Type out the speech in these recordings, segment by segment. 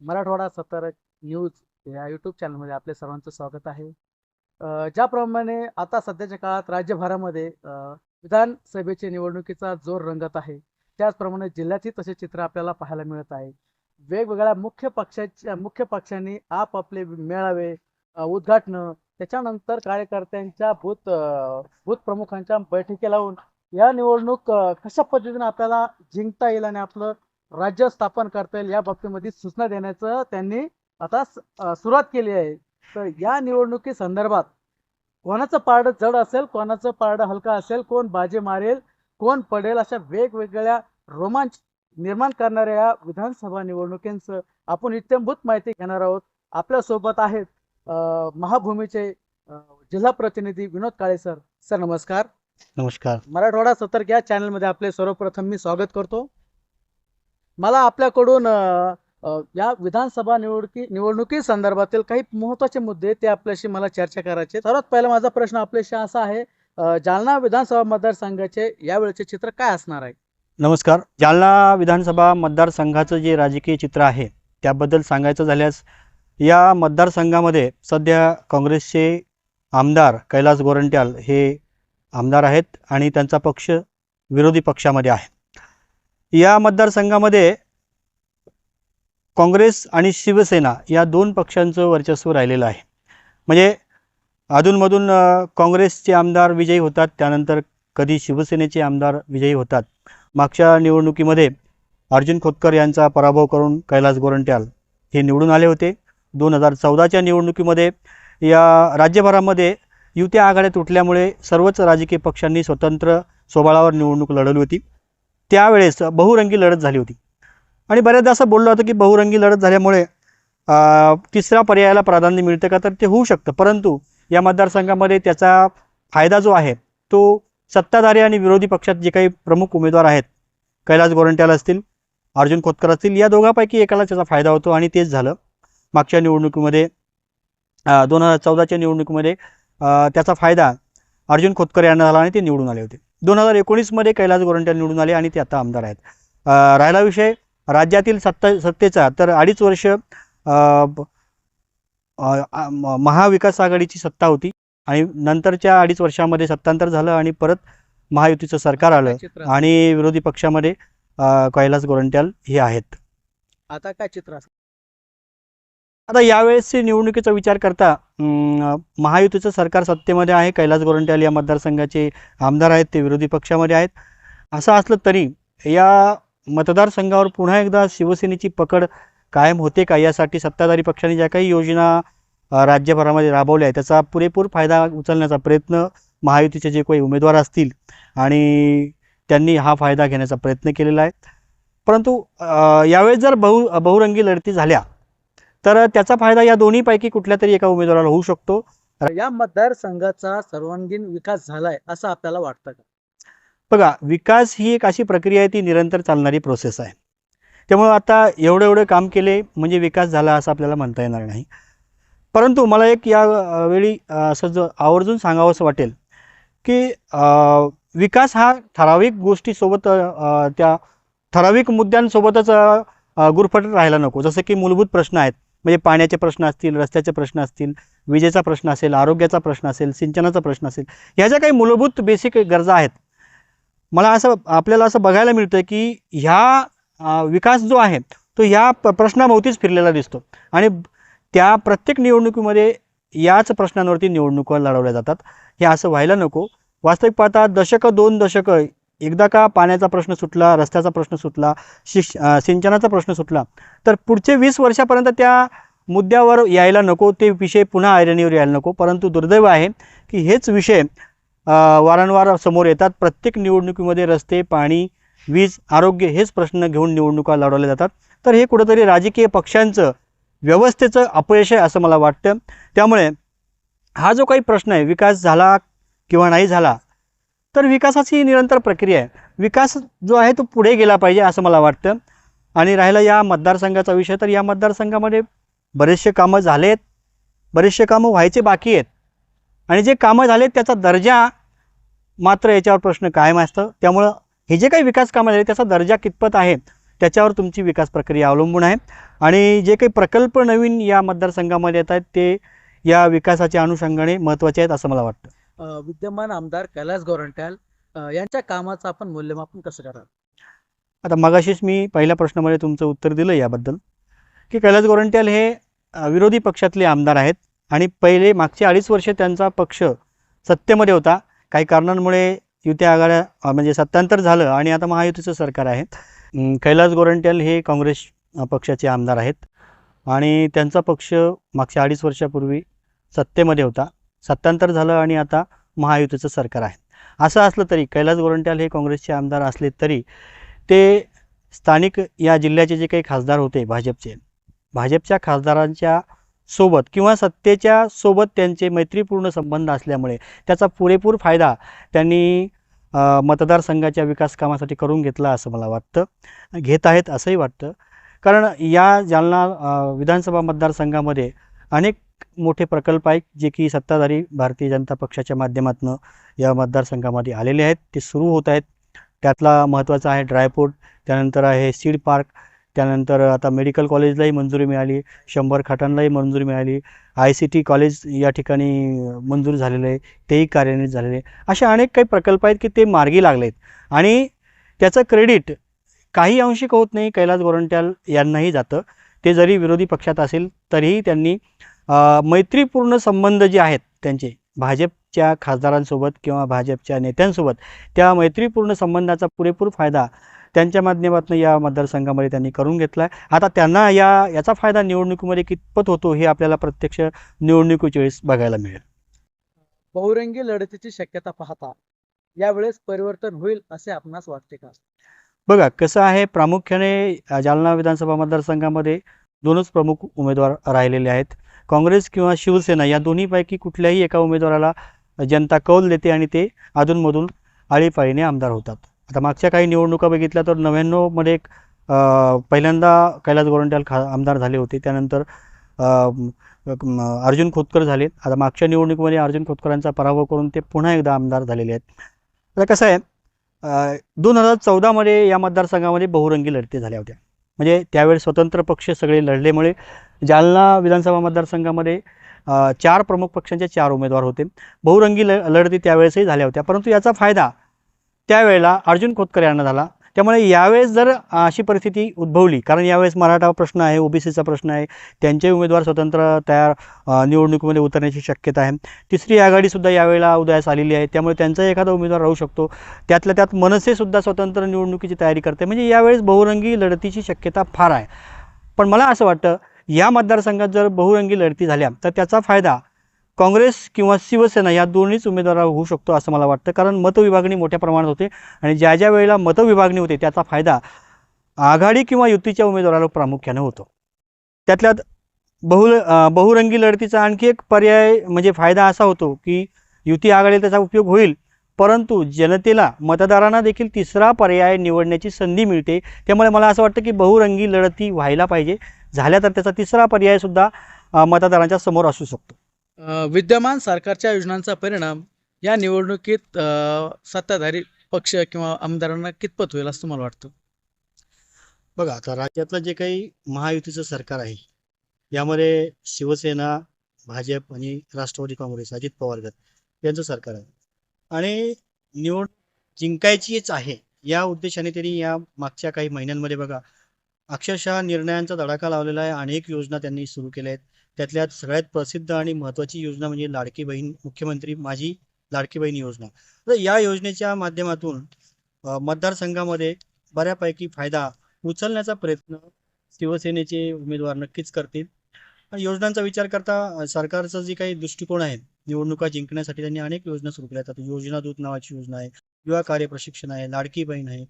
मराठवाडा सत्तर न्यूज या यूट्यूब चॅनलमध्ये आपले सर्वांचं स्वागत आहे. ज्याप्रमाणे आता सध्याच्या काळात राज्यभरामध्ये विधानसभेच्या निवडणुकीचा जोर रंगत आहे. त्याचप्रमाणे जिल्ह्यातही तसे चित्र आपल्याला पाहायला मिळत आहे. वेगवेगळ्या मुख्य पक्षाच्या मुख्य पक्षांनी आपापले मेळावे उद्घाटनं त्याच्यानंतर कार्यकर्त्यांच्या बूथ भूत बूथ प्रमुखांच्या बैठकी लावून या निवडणूक कशा पद्धतीने आपल्याला जिंकता येईल आणि आपलं राज्य स्थापन करता येईल या बाबतीमध्ये सूचना देण्याचं त्यांनी आता सुरुवात केली आहे. तर या निवडणुकी संदर्भात कोणाचं पारडं जड असेल कोणाचं पारडं हलका असेल कोण बाजी मारेल कोण पडेल अशा वेगवेगळ्या रोमांच निर्माण करणाऱ्या या विधानसभा निवडणुकींचं आपण इत्यंभूत माहिती घेणार आहोत. आपल्यासोबत आहेत महाभूमीचे जिल्हा प्रतिनिधी विनोद काळे सर. सर नमस्कार. नमस्कार. मराठवाडा सतर्क या चॅनलमध्ये आपले सर्वप्रथम मी स्वागत करतो. मला आपल्याकडून या विधानसभा निवडणुकी निवडणुकी संदर्भातील काही महत्त्वाचे मुद्दे ते आपल्याशी मला चर्चा करायचे सर्वात पहिला माझा प्रश्न आपल्याशी असा आहे जालना विधानसभा मतदारसंघाचे यावेळेचे चित्र काय असणार आहे? नमस्कार. जालना विधानसभा मतदारसंघाचं जे राजकीय चित्र आहे त्याबद्दल सांगायचं झाल्यास या मतदारसंघामध्ये सध्या काँग्रेसचे आमदार कैलास गोरंट्याल हे आमदार आहेत आणि त्यांचा पक्ष विरोधी पक्षामध्ये आहे. या मतदारसंघामध्ये काँग्रेस आणि शिवसेना या दोन पक्षांचं वर्चस्व राहिलेलं आहे. म्हणजे अधूनमधून काँग्रेसचे आमदार विजयी होतात त्यानंतर कधी शिवसेनेचे आमदार विजयी होतात. मागच्या निवडणुकीमध्ये अर्जुन खोतकर यांचा पराभव करून कैलास गोरंट्याल हे निवडून आले होते. दोन हजार चौदाच्या निवडणुकीमध्ये या राज्यभरामध्ये युत्या आघाड्या तुटल्यामुळे सर्वच राजकीय पक्षांनी स्वतंत्र स्वबळावर निवडणूक लढवली होती. त्यावेळेस बहुरंगी लढत झाली होती. आणि बऱ्याचदा असं बोललं होतं की बहुरंगी लढत झाल्यामुळे तिसऱ्या पर्यायाला प्राधान्य मिळतं का? तर ते होऊ शकतं. परंतु या मतदारसंघामध्ये त्याचा फायदा जो आहे तो सत्ताधारी आणि विरोधी पक्षात जे काही प्रमुख उमेदवार आहेत कैलास गोरंट्याला असतील अर्जुन खोतकर असतील या दोघांपैकी एकाला त्याचा फायदा होतो आणि तेच झालं. मागच्या निवडणुकीमध्ये दोन हजार चौदाच्या निवडणुकीमध्ये त्याचा फायदा अर्जुन खोतकर यांना झाला आणि ते निवडून आले होते. दोन हजार एकोणीसमध्ये कैलास गोरंट्याल निवडून आले आणि ते आता आमदार आहेत. राहिला विषय. राज्यातील सत्ता सत्तेचा तर अडीच वर्ष महाविकास आघाडीची सत्ता होती आणि नंतरच्या अडीच वर्षामध्ये सत्तांतर झालं आणि परत महायुतीचं सरकार आलं आणि विरोधी पक्षामध्ये कैलास गोरंट्याल हे आहेत. आता काय चित्र? आता यावेळेसच्या निवडणुकीचा विचार करता महायुतीचं सरकार सत्तेमध्ये आहे कैलास गोरंट्याल या मतदारसंघाचे आमदार आहेत ते विरोधी पक्षामध्ये आहेत. असं असलं तरी या मतदारसंघावर पुन्हा एकदा शिवसेनेची पकड कायम होते का? यासाठी सत्ताधारी पक्षाने ज्या काही योजना राज्यभरामध्ये राबवल्या आहेत त्याचा पुरेपूर फायदा उचलण्याचा प्रयत्न महायुतीचे जे काही उमेदवार असतील आणि त्यांनी हा फायदा घेण्याचा प्रयत्न केलेला आहे. परंतु यावेळेस जर बहु बहुरंगी लढती झाल्या तर त्याचा फायदा या दोन्हीपैकी कुठल्या तरी एका उमेदवाराला होऊ शकतो. या मतदारसंघाचा सर्वांगीण विकास झालाय असं आपल्याला वाटतं का? बघा विकास ही एक अशी प्रक्रिया आहे ती निरंतर चालणारी प्रोसेस आहे. त्यामुळं आता एवढं एवढं काम केले म्हणजे विकास झाला असं आपल्याला म्हणता येणार नाही. परंतु मला एक या अ, वेळी अ, असं जो आवर्जून सांगावंसं वाटेल की विकास हा ठराविक गोष्टीसोबत त्या ठराविक मुद्द्यांसोबतच गुरफटत राहायला नको. जसं की मूलभूत प्रश्न आहेत. म्हणजे पाण्याचे प्रश्न असतील रस्त्याचे प्रश्न असतील विजेचा प्रश्न असेल आरोग्याचा प्रश्न असेल सिंचनाचा प्रश्न असेल ह्या ज्या काही मूलभूत बेसिक गरजा आहेत मला असं आपल्याला असं बघायला मिळतं की ह्या विकास जो आहे तो ह्या प्रश्नाभोवतीच फिरलेला दिसतो. आणि त्या प्रत्येक निवडणुकीमध्ये याच प्रश्नांवरती निवडणुका लढवल्या जातात. हे असं व्हायला नको. वास्तविक पाहता दशकं दोन दशकं एकदा का पाण्याचा प्रश्न सुटला रस्त्याचा प्रश्न सुटला शिक्ष सिंचनाचा प्रश्न सुटला तर पुढचे वीस वर्षापर्यंत त्या मुद्द्यावर यायला नको ते विषय पुन्हा ऐरणीवर यायला नको परंतु दुर्दैव आहे की हेच विषय वारंवार समोर येतात. प्रत्येक निवडणुकीमध्ये रस्ते पाणी वीज आरोग्य हेच प्रश्न घेऊन निवडणुका लढवल्या जातात. तर हे कुठंतरी राजकीय पक्षांचं व्यवस्थेचं अपयश आहे असं मला वाटतं. त्यामुळे हा जो काही प्रश्न आहे विकास झाला किंवा नाही झाला तर विकासाची ही निरंतर प्रक्रिया आहे. विकास जो आहे तो पुढे गेला पाहिजे असं मला वाटतं. आणि राहिला या मतदारसंघाचा विषय तर या मतदारसंघामध्ये बरेचसे कामं झाले आहेत बरेचसे कामं व्हायचे बाकी आहेत. आणि जे कामं झालेत त्याचा दर्जा मात्र याच्यावर प्रश्न कायम असतं. त्यामुळं हे जे काही विकास कामं झाले त्याचा दर्जा कितपत आहे त्याच्यावर तुमची विकास प्रक्रिया अवलंबून आहे. आणि जे काही प्रकल्प नवीन या मतदारसंघामध्ये येत आहेत ते या विकासाच्या अनुषंगाने महत्त्वाचे आहेत असं मला वाटतं. विद्यमान आमदार कैलास गोरंट्याल यांच्या कामाचं आपण मूल्यमापन कसं कराल आता मगाशीच मी पहिल्या प्रश्नामध्ये तुमचं उत्तर दिलं याबद्दल की कैलास गोरंट्याल हे विरोधी पक्षातले आमदार आहेत आणि पहिले मागचे अडीच वर्ष त्यांचा पक्ष सत्तेमध्ये होता. काही कारणांमुळे युती आघाड्या म्हणजे सत्तांतर झालं आणि आता महायुतीचं सरकार आहे. कैलास गोरंट्याल हे काँग्रेस पक्षाचे आमदार आहेत आणि त्यांचा पक्ष मागच्या अडीच वर्षापूर्वी सत्तेमध्ये होता. सत्तांतर झालं आणि आता महायुतीचं सरकार आहे. असं असलं तरी कैलास गोरंट्याल हे काँग्रेसचे आमदार असले तरी ते स्थानिक या जिल्ह्याचे जे काही खासदार होते भाजपचे भाजपच्या खासदारांच्या सोबत किंवा सत्तेच्या सोबत त्यांचे मैत्रीपूर्ण संबंध असल्यामुळे त्याचा पुरेपूर फायदा त्यांनी मतदारसंघाच्या विकास कामासाठी करून घेतला असं मला वाटतं. घेत आहेत असंही वाटतं. कारण या जालना विधानसभा मतदारसंघामध्ये अनेक मोठे प्रकल्प आहेत जे की सत्ताधारी भारतीय जनता पक्षाच्या माध्यमातून या मतदारसंघामध्ये आलेले आहेत. ते सुरू होत आहेत. त्यातला महत्त्वाचा आहे ड्रायपोर्ट त्यानंतर आहे सीड पार्क त्यानंतर आता मेडिकल कॉलेजलाही मंजुरी मिळाली शंभर खाटांनाही मंजुरी मिळाली आय सी टी कॉलेज या ठिकाणी मंजूर झालेलं आहे तेही कार्यान्वित झालेले आहे. असे अनेक काही प्रकल्प आहेत की ते मार्गी लागले आहेत. आणि त्याचं क्रेडिट काही अंशिक होत नाही कैलास गोरंट्याल यांनाही जातं. ते जरी विरोधी पक्षात असेल तरीही त्यांनी मैत्रीपूर्ण संबंध जे आहेत त्यांचे भाजपच्या खासदारांसोबत किंवा भाजपच्या नेत्यांसोबत त्या मैत्रीपूर्ण संबंधाचा पुरेपूर फायदा त्यांच्या माध्यमातून या मतदारसंघामध्ये त्यांनी करून घेतला आहे आता त्यांना या याचा फायदा निवडणुकीमध्ये कितपत होतो हे आपल्याला प्रत्यक्ष निवडणुकीच्या वेळेस बघायला मिळेल. बहुरंगी लढतीची शक्यता पाहता यावेळेस परिवर्तन होईल असे आपणास वाटते का? बघा कसं आहे प्रामुख्याने जालना विधानसभा मतदारसंघामध्ये दोनच प्रमुख उमेदवार राहिलेले आहेत. काँग्रेस किंवा शिवसेना या दोन्हीपैकी कुठल्याही एका उमेदवाराला जनता कौल देते आणि ते अधूनमधून आळीपाळीने आमदार होतात. आता मागच्या काही निवडणुका बघितल्या तर नव्याण्णवमध्ये एक पहिल्यांदा कैलास गोरंट्याल खा आमदार झाले होते. त्यानंतर अर्जुन खोतकर झाले. आता मागच्या निवडणुकीमध्ये अर्जुन खोतकरांचा पराभव करून ते पुन्हा एकदा आमदार झालेले आहेत. आता कसं आहे दोन हजार चौदामध्ये या मतदारसंघामध्ये बहुरंगी लढती झाल्या होत्या. म्हणजे त्यावेळेस स्वतंत्र पक्ष सगळे लढल्यामुळे जालना विधानसभा मतदारसंघामध्ये चार प्रमुख पक्षांचे चार उमेदवार होते. बहुरंगी ल लढती त्यावेळेसही झाल्या होत्या. परंतु याचा फायदा त्यावेळेला अर्जुन खोतकर यांना झाला. त्यामुळे यावेळेस जर अशी परिस्थिती उद्भवली कारण यावेळेस मराठा प्रश्न आहे ओबीसीचा प्रश्न आहे त्यांचे उमेदवार स्वतंत्र तयार निवडणुकीमध्ये उतरण्याची शक्यता आहे. तिसरी आघाडीसुद्धा यावेळेला उदयास आलेली आहे. त्यामुळे त्यांचा एखादा उमेदवार राहू शकतो. त्यातल्या त्यात मनसेसुद्धा स्वतंत्र निवडणुकीची तयारी करते. म्हणजे यावेळेस बहुरंगी लढतीची शक्यता फार आहे. पण मला असं वाटतं या मतदारसंघात जर बहुरंगी लढती झाल्या तर त्याचा फायदा काँग्रेस किंवा शिवसेना या दोन्हीच उमेदवारावर होऊ शकतो असं मला वाटतं. कारण मतविभागणी मोठ्या प्रमाणात होते आणि ज्या ज्या वेळेला मतविभागणी होते त्याचा फायदा आघाडी किंवा युतीच्या उमेदवाराला प्रामुख्याने होतो. त्यातल्यात बहु बहुरंगी लढतीचा आणखी एक पर्याय म्हणजे फायदा असा होतो की युती आघाडीला त्याचा उपयोग होईल परंतु जनतेला मतदारांना देखील तिसरा पर्याय निवडण्याची संधी मिळते. त्यामुळे मला असं वाटतं की बहुरंगी लढती व्हायला पाहिजे. झाल्या तर त्याचा तिसरा पर्यायसुद्धा अं, मतदारांच्या समोर असू शकतो. विद्यमान सरकारच्या योजनांचा परिणाम या निवडणुकीत अ, सत्ताधारी पक्ष किंवा आमदारांना कितपत होईल असं तुम्हाला वाटतं? बघा आता राज्यातलं जे काही महायुतीचं सरकार आहे यामध्ये शिवसेना भाजप आणि राष्ट्रवादी काँग्रेस अजित पवार गट यांचं सरकार आहे. आणि निवड जिंकायचीच आहे या उद्देशाने त्यांनी या मागच्या काही महिन्यांमध्ये बघा अक्षरशः निर्णयांचा तडाखा लावलेला आहे. अनेक योजना त्यांनी सुरू केल्या आहेत. त्यातल्या सगळ्यात प्रसिद्ध आणि महत्वाची योजना म्हणजे लाडकी बहीण मुख्यमंत्री माझी लाडकी बहीण योजना. तर या योजनेच्या माध्यमातून मतदारसंघामध्ये बऱ्यापैकी फायदा उचलण्याचा प्रयत्न शिवसेनेचे उमेदवार नक्कीच करतील. आणि योजनांचा विचार करता सरकारचा जे काही दृष्टिकोन आहे निवडणुका जिंकण्यासाठी त्यांनी अनेक योजना सुरू केल्या आहेत. योजना दूत नावाची योजना आहे युवा कार्य प्रशिक्षण आहे लाडकी बहीण आहे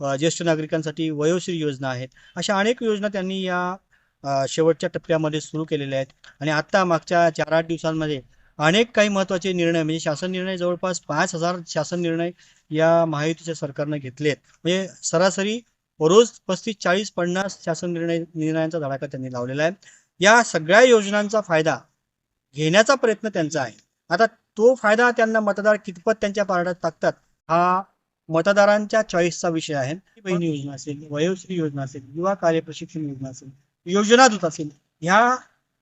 ज्येष्ठ नागरिकांसाठी वयोश्री योजना आहेत. अशा अनेक योजना त्यांनी या शेवटच्या टप्प्यामध्ये सुरू केलेल्या आहेत. आणि आत्ता मागच्या चार आठ दिवसांमध्ये अनेक काही महत्त्वाचे निर्णय म्हणजे शासन निर्णय जवळपास पाच हजार शासन निर्णय या महायुतीच्या सरकारनं घेतले आहेत. म्हणजे सरासरी रोज पस्तीस चाळीस पन्नास शासन निर्णय निर्णयांचा धडाका त्यांनी लावलेला आहे. या सगळ्या योजनांचा फायदा घेण्याचा प्रयत्न त्यांचा आहे. आता तो फायदा त्यांना मतदार कितपत त्यांच्या पारड्यात टाकतात हा मतदारांच्या चॉईसचा विषय आहे. बहिणी योजना असेल वयोश्री योजना असेल युवा कार्य प्रशिक्षण योजना असेल योजना दूत असेल ह्या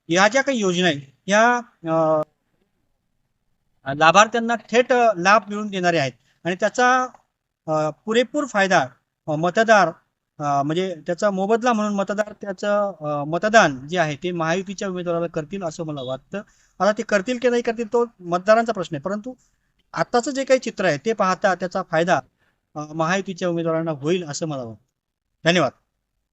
ह्या ज्या काही योजना आहेत ह्या लाभार्थ्यांना थेट लाभ मिळवून देणारे आहेत. आणि त्याचा पुरेपूर फायदा मतदार म्हणजे त्याचा मोबदला म्हणून मतदार त्याचं मतदान जे आहे ते महायुतीच्या उमेदवाराला करतील असं मला वाटतं. आता ते करतील की नाही करतील तो मतदारांचा प्रश्न आहे. परंतु आताचं जे काही चित्र आहे ते पाहता त्याचा फायदा महायुतीच्या उमेदवारांना होईल असं मला वाटतं. धन्यवाद.